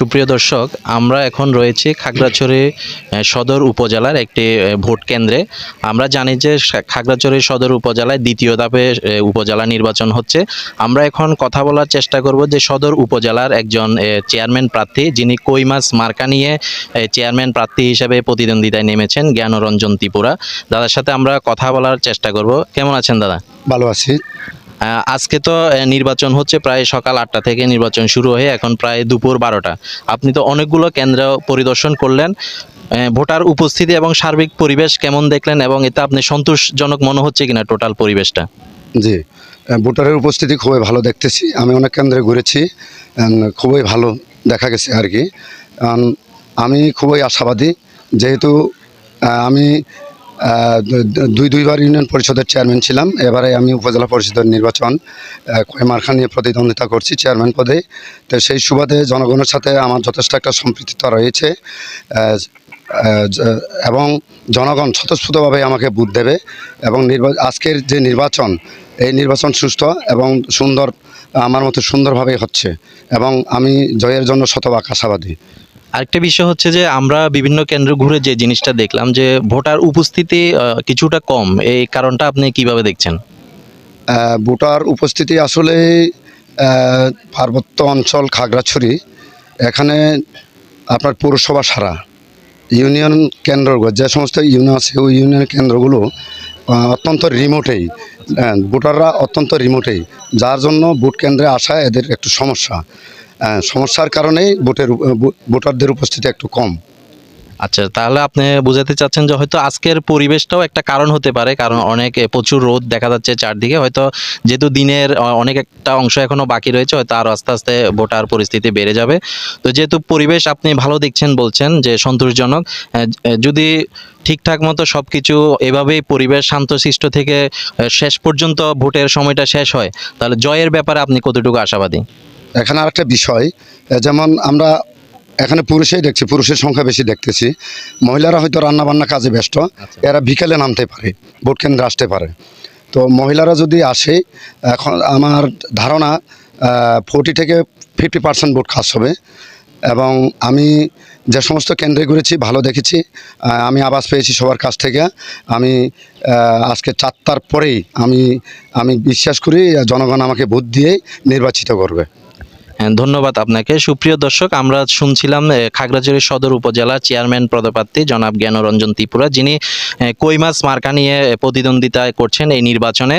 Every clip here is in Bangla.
সুপ্রিয় দর্শক, আমরা এখন রয়েছি খাগড়াছড়ি সদর উপজেলার একটি ভোট কেন্দ্রে। আমরা জানি যে খাগড়াছড়ি সদর উপজেলায় দ্বিতীয় ধাপে উপজেলা নির্বাচন হচ্ছে। আমরা এখন কথা বলার চেষ্টা করব যে সদর উপজেলার একজন চেয়ারম্যান প্রার্থী, যিনি কই মাছ মার্কা নিয়ে চেয়ারম্যান প্রার্থী হিসেবে প্রতিদ্বন্দ্বিতায় নেমেছেন জ্ঞানরঞ্জন ত্রিপুরা। দাদার সাথে আমরা কথা বলার চেষ্টা করব। কেমন আছেন দাদা? ভালো আছি। আজকে তো নির্বাচন হচ্ছে প্রায় সকাল আটটা থেকে নির্বাচন শুরু হয়ে এখন প্রায় দুপুর বারোটা। আপনি তো অনেকগুলো কেন্দ্র পরিদর্শন করলেন ভোটার উপস্থিতি এবং সার্বিক পরিবেশ কেমন দেখলেন এবং এতে আপনি সন্তোষজনক মনে হচ্ছে কিনা টোটাল পরিবেশটা? জি ভোটারের উপস্থিতি খুবই ভালো দেখতেছি। আমি অনেক কেন্দ্রে ঘুরেছি খুবই ভালো দেখা গেছে আর কি। আমি খুবই আশাবাদী, যেহেতু আমি দুই দুইবার ইউনিয়ন পরিষদের চেয়ারম্যান ছিলাম। এবারে আমি উপজেলা পরিষদের নির্বাচন কয়মার্খা নিয়ে প্রতিদ্বন্দ্বিতা করছি চেয়ারম্যান পদে। তো সেই সুবাদে জনগণের সাথে আমার যথেষ্ট একটা সম্পৃক্ততা রয়েছে। এবং জনগণ স্বতঃস্ফূর্তভাবে আমাকে বুথ দেবে এবং আজকের যে নির্বাচন, এই নির্বাচন সুস্থ এবং সুন্দর, আমার মতো সুন্দরভাবে হচ্ছে। এবং আমি জয়ের জন্য শতভাগ আশাবাদী। আরেকটা বিষয় হচ্ছে যে আমরা বিভিন্ন কেন্দ্র ঘুরে যে জিনিসটা দেখলাম যে ভোটার উপস্থিতি কিছুটা কম। এই কারণটা আপনি কীভাবে দেখছেন? ভোটার উপস্থিতি আসলে পার্বত্য অঞ্চল খাগড়াছড়ি, এখানে আপনার পৌরসভা সারা, ইউনিয়ন কেন্দ্রগুলো, যে সমস্ত ইউনিয়ন আছে, ওই ইউনিয়ন কেন্দ্রগুলো অত্যন্ত রিমোটেই ভোটাররা অত্যন্ত রিমোটেই যার জন্য ভোট কেন্দ্রে আসা এদের একটু সমস্যা। সমস্যার কারণেই ভোটের ভোটারদের উপস্থিতি একটু কম। আচ্ছা তাহলে আপনি বোঝাতে চাচ্ছেন যে হয়তো আজকের পরিবেশটাও একটা কারণ হতে পারে, কারণ অনেক প্রচুর রোদ দেখা যাচ্ছে চারদিকে, হয়তো যেহেতু দিনের অনেক একটা অংশ এখনও বাকি রয়েছে, হয়তো আরও আস্তে আস্তে ভোটার পরিস্থিতি বেড়ে যাবে। তো যেহেতু পরিবেশ আপনি ভালো দেখছেন বলছেন যে সন্তোষজনক যদি ঠিকঠাক মতো সব কিছু এভাবেই পরিবেশ শান্তশিষ্ট থেকে শেষ পর্যন্ত ভোটের সময়টা শেষ হয়, তাহলে জয়ের ব্যাপারে আপনি কতটুকু আশাবাদী? এখানে আরেকটা বিষয় যেমন আমরা এখানে পুরুষেই দেখছি পুরুষের সংখ্যা বেশি দেখতেছি। মহিলারা হয়তো রান্না বান্না কাজে ব্যস্ত এরা বিকেলে নামতে পারে ভোট কেন্দ্রে আসতে পারে। তো মহিলারা যদি আসে এখন আমার ধারণা ফোর্টি থেকে ফিফটি পার্সেন্ট ভোট কাজ হবে। এবং আমি যে সমস্ত কেন্দ্রে ঘুরেছি ভালো দেখেছি আমি আবাস পেয়েছি সবার কাছ থেকে। আমি আজকে চারটার পরেই আমি আমি বিশ্বাস করি জনগণ আমাকে ভোট দিয়েই নির্বাচিত করবে। ধন্যবাদ আপনাকে। সুপ্রিয় দর্শক, আমরা শুনছিলাম খাগড়াছড়ি সদর উপজেলা চেয়ারম্যান পদপ্রার্থী জনাব জ্ঞানরঞ্জন ত্রিপুরা, যিনি মাছ মার্কা নিয়ে প্রতিদ্বন্দ্বিতা করছেন এই নির্বাচনে।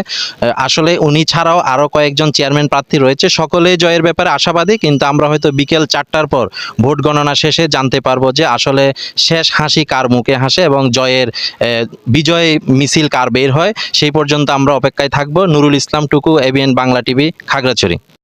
আসলে উনি ছাড়াও আরও কয়েকজন চেয়ারম্যান প্রার্থী রয়েছে। সকলেই জয়ের ব্যাপারে আশাবাদী, কিন্তু আমরা হয়তো বিকেল চারটার পর ভোট গণনা শেষে জানতে পারব যে আসলে শেষ হাসি কার মুখে হাসে এবং জয়ের বিজয় মিছিল কার বের হয়। সেই পর্যন্ত আমরা অপেক্ষায় থাকব। নুরুল ইসলাম টুকু এবিএন বাংলা টিভি, খাগড়াছড়ি।